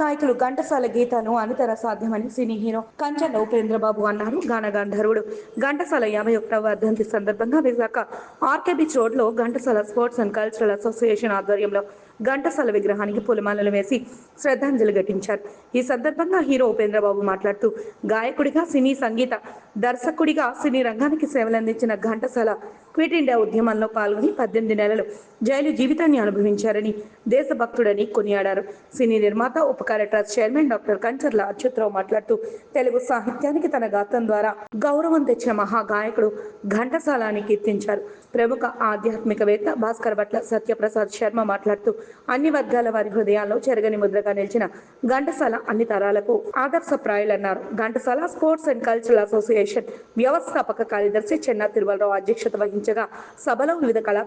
గాయకులు ఘంటసాల గీతను అనితర సాధ్యమని సినీ హీరో కంచన్ ఉపేంద్రబాబు అన్నారు. గాన గంధర్వుడు ఘంటసాల యాభై ఒకటవ వర్ధంతి సందర్భంగా విశాఖ ఆర్కే బీచ్ రోడ్లో Ghantasala sports and cultural association ఆధ్వర్యంలో ఘంటసాల విగ్రహానికి పూలమాలలు వేసి శ్రద్ధాంజలి ఘటించారు. ఈ సందర్భంగా హీరో ఉపేంద్రబాబు మాట్లాడుతూ గాయకుడిగా సినీ సంగీత దర్శకుడిగా సినీ రంగానికి సేవలందించిన ఘంటసాల క్విట్ ఇండియా ఉద్యమంలో పాల్గొని పద్దెనిమిది నెలలు జైలు జీవితాన్ని అనుభవించారని దేశభక్తుడని కొనియాడారు. సినీ నిర్మాత Upakara trust chairman doctor Kancharla Achyutharao మాట్లాడుతూ తెలుగు సాహిత్యానికి తన గాత్రం ద్వారా గౌరవం తెచ్చిన మహా గాయకుడు ఘంటసాల కీర్తించారు. ప్రముఖ ఆధ్యాత్మికవేత్త భాస్కర్ భట్ల సత్యప్రసాద్ శర్మ మాట్లాడుతూ అన్ని వర్గాల వారి హృదయాల్లో చెరగని ముద్రగా నిలిచిన ఘంటసాల అన్ని తరాలకు ఆదర్శప్రాయులన్నారు. Ghantasala sports and cultural association వ్యవస్థాపక కార్యదర్శి చెన్నా తిరుమలరావు అధ్యక్షత వహించగా సభలో వివిధ కళా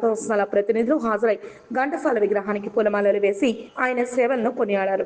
ప్రతినిధులు హాజరై ఘంటసాల విగ్రహానికి పూలమాలలు వేసి ఆయన సేవలను కొనియాడారు.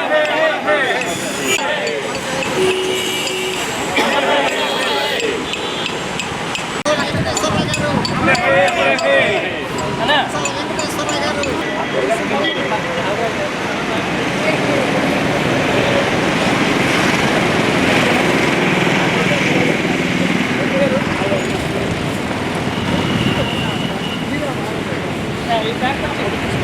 పాట పాడియండి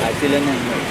యాక్చువల్గానే ఉన్నాడు